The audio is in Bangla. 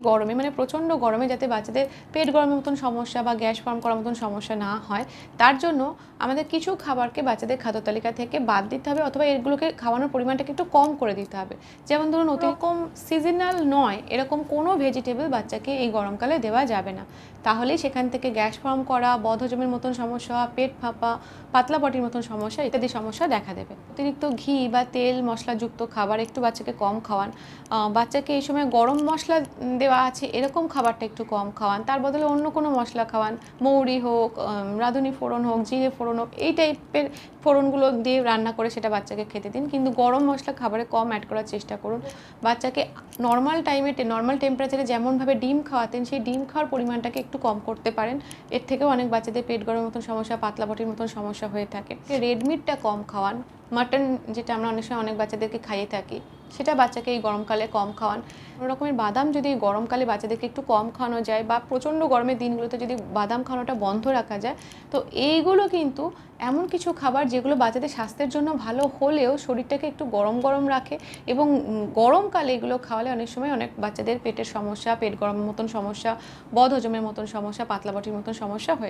গরমে মানে প্রচণ্ড গরমে যাতে বাচ্চাদের পেট গরমের মতন সমস্যা বা গ্যাস ফর্ম করার মতন সমস্যা না হয় তার জন্য আমাদের কিছু খাবারকে বাচ্চাদের খাদ্য তালিকা থেকে বাদ দিতে হবে অথবা এগুলোকে খাওয়ানোর পরিমাণটাকে একটু কম করে দিতে হবে। যেমন ধরুন অতিরকম সিজনাল নয় এরকম কোনো ভেজিটেবল বাচ্চাকে এই গরমকালে দেওয়া যাবে না। তাহলেই সেখান থেকে গ্যাস ফর্ম করা বদহজমের মতন সমস্যা পেট ফাঁপা পাতলা পটির মতন সমস্যা ইত্যাদি সমস্যা দেখা দেবে। অতিরিক্ত ঘি বা তেল মশলাযুক্ত খাবার একটু বাচ্চাকে কম খাওয়ান। বাচ্চাকে এই সময় গরম মশলা উম, দেওয়া আছে, এরকম খাবারটা একটু কম খাওয়ান। তার বদলে অন্য কোনো মশলা খাওয়ান। মৌরি হোক রাঁধুনি ফোড়ন হোক, জিরে ফোড়ন হোক, এই টাইপের ফোড়নগুলো দিয়ে রান্না করে সেটা বাচ্চাকে খেতে দিন। কিন্তু গরম মশলা খাবারে কম অ্যাড করার চেষ্টা করুন। বাচ্চাকে নর্মাল টাইমে নর্মাল টেম্পারেচারে যেমনভাবে ডিম খাওয়াতেন, সেই ডিম খাওয়ার পরিমাণটাকে একটু কম করতে পারেন। এর থেকেও অনেক বাচ্চাদের পেট গরমের মতন সমস্যা, পাতলা বটির মতন সমস্যা হয়ে থাকে। রেড মিটটা কম খাওয়ান। মাটন যেটা আমরা অনেক সময় অনেক বাচ্চাদেরকে খাইয়ে থাকি, সেটা বাচ্চাকে এই গরমকালে কম খাওয়ান। কোনো রকমের বাদাম যদি গরমকালে বাচ্চাদেরকে একটু কম খাওয়ানো যায় বা প্রচণ্ড গরমের দিনগুলোতে যদি বাদাম খাওয়ানোটা বন্ধ রাখা যায়, তো এইগুলো কিন্তু এমন কিছু খাবার যেগুলো বাচ্চাদের স্বাস্থ্যের জন্য ভালো হলেও শরীরটাকে একটু গরম গরম রাখে এবং গরমকালে এগুলো খাওয়ালে অনেক সময় অনেক বাচ্চাদের পেটের সমস্যা, পেট গরমের মতন সমস্যা বদ হজমের মতন সমস্যা, পাতলা বটির মতন সমস্যা হয়ে